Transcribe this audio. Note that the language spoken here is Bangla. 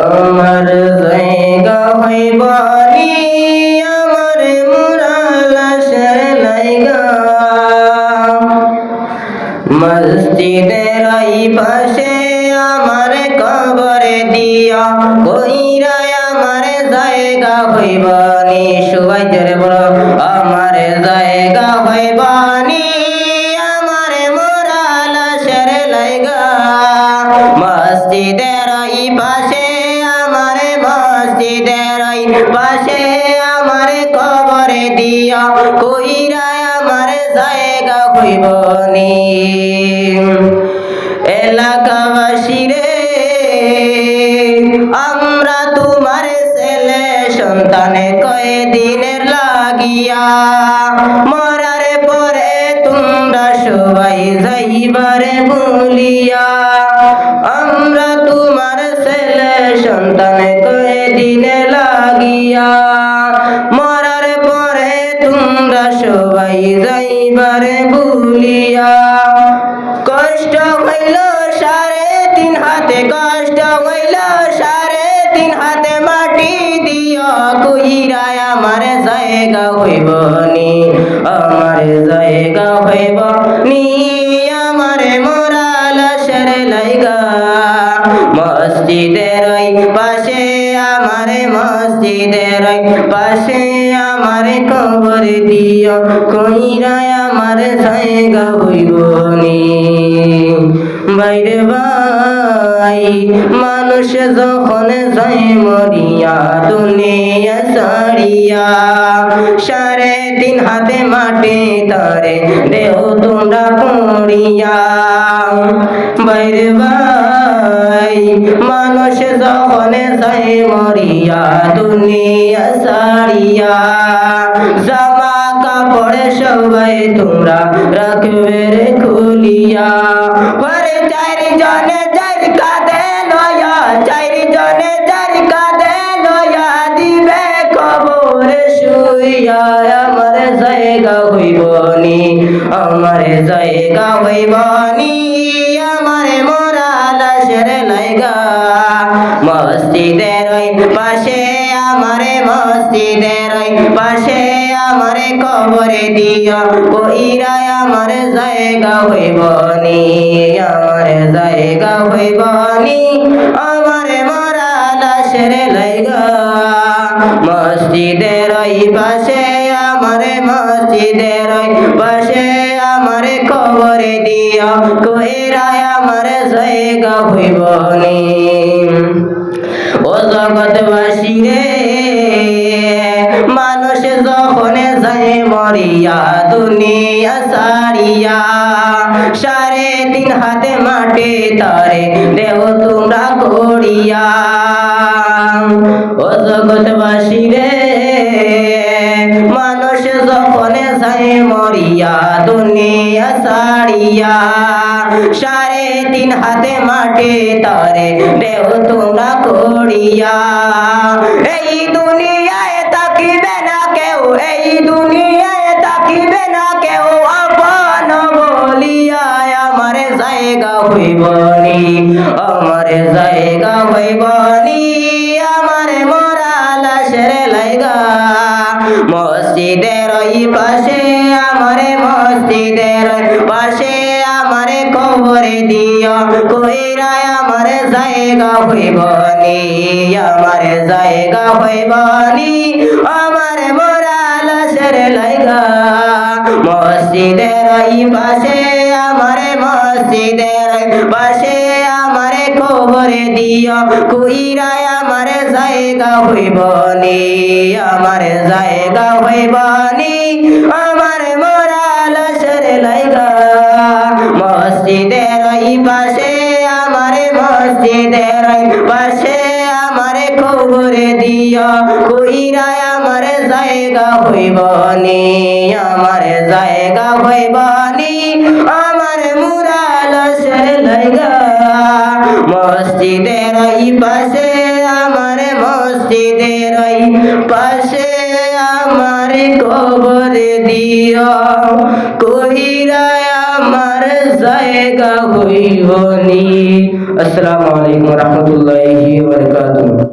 আমার জায়গা হইবানি আমার মুরালাশের লাইগা মসজিদের এই পাশে আমার কবরে দিয়া কইরা আমার জায়গা হইবানি সবাই জোরে বলো, আমার জায়গা হইবানি আমার মুরালাশের লাইগা মসজিদের এই পাশে পাশে আমার কবরে দিয়া কইরা আমার জায়গা হইবনি এলাকাবাসী রে, আমরা তোমার ছেলে সন্তানে কয়েদিনের লাগিয়া, মরার পরে তোমরা সবাই যাইবারে বলিয়া তোমরা সবাই যাইবারে বলিয়া কষ্ট হইল সাড়ে তিন হাতে, কষ্ট হইল সাড়ে তিন হাতে মাটি দিও। কুইরায় আমার জায়গা হইব নি, আমার জায়গা হইব নি। পাশে আমার কবর দিও কইরায় আমার জায়গা হইব বাইরে ভাই, মানুষ যখন যাই মরিয়া, দুনিয়া সারিয়া সাড়ে তিন হাতে মাটি তারে দেহ তোমরা পড়িয়া বাইরে ভাই মানুষ যখন যাই মরিয়া, দুনিয়া সারিয়া জামা কাপড় সবাই তোমরা রাখবে রে খুলিয়া। ঘরে চারি জনে চার কাঁধে লয়া চারি জনে চার কাঁধে লয়া দিবে খবর শুইয়া। আমার জায়গা হইবনি আমার জায়গা হইবনি আমার মোরা লাশের লাইগা মসজিদের ওই পাশে আমারে মসজিদের ওই পাশে আমারে কবরে দিও কইরায় আমার জায়গা হইবনি আমার জায়গা হইবনি আমার মরা লাশের লাইগা মসজিদের ওই পাশে আমারে মসজিদের ওই পাশে আমারে কবরে দিও কইরায় আমার জায়গা হইবনি ও জগৎবাসী রে, মানুষ যখন যায় মরিয়া, দুনিয়া সারিয়া সাড়ে তিন হাতে মাটি তারে দেহ তোমরা করিয়া। ও জগৎবাসী রে, মানুষ যখন যায় মরিয়া, দুনিয়া সারিয়া সাড়ে তিন হাতে মাটি তারে দেহ তোমরা করিয়া। এই দুনিয়ায় তাকিবে না কেউ, এই দুনিয়ায় তাকিবে না কেউ। আপন বলিয়া আমার জায়গা হইবনি আমার জায়গা হইবনি আমার মোরা লাশের লাইগা মসজিদের ওই পাশে, আমারে মসজিদের পাশে। কবরে দিও কইরায় আমার জায়গা হইবনি আমার জায়গা হইবনি আমার মোরা লাশের লাইগা, মসজিদের পাশে, আমারে মসজিদের পাশে আমারে কবরে দিও কইরায় আমার জায়গা হইবনি আমার জায়গা হইবনি আমার জায়গা হইবনি আমার জায়গা হইবনি আমার মুরা লাশের লাইগা, মসজিদের ওই পাশে, আমার মসজিদের ওই পাশে। আমার কবর দিও, কহিরা আমার জায়গা হইব নি। আসসালামু আলাইকুম রহমতুল্লাহি ওয়া বারাকাতুহু।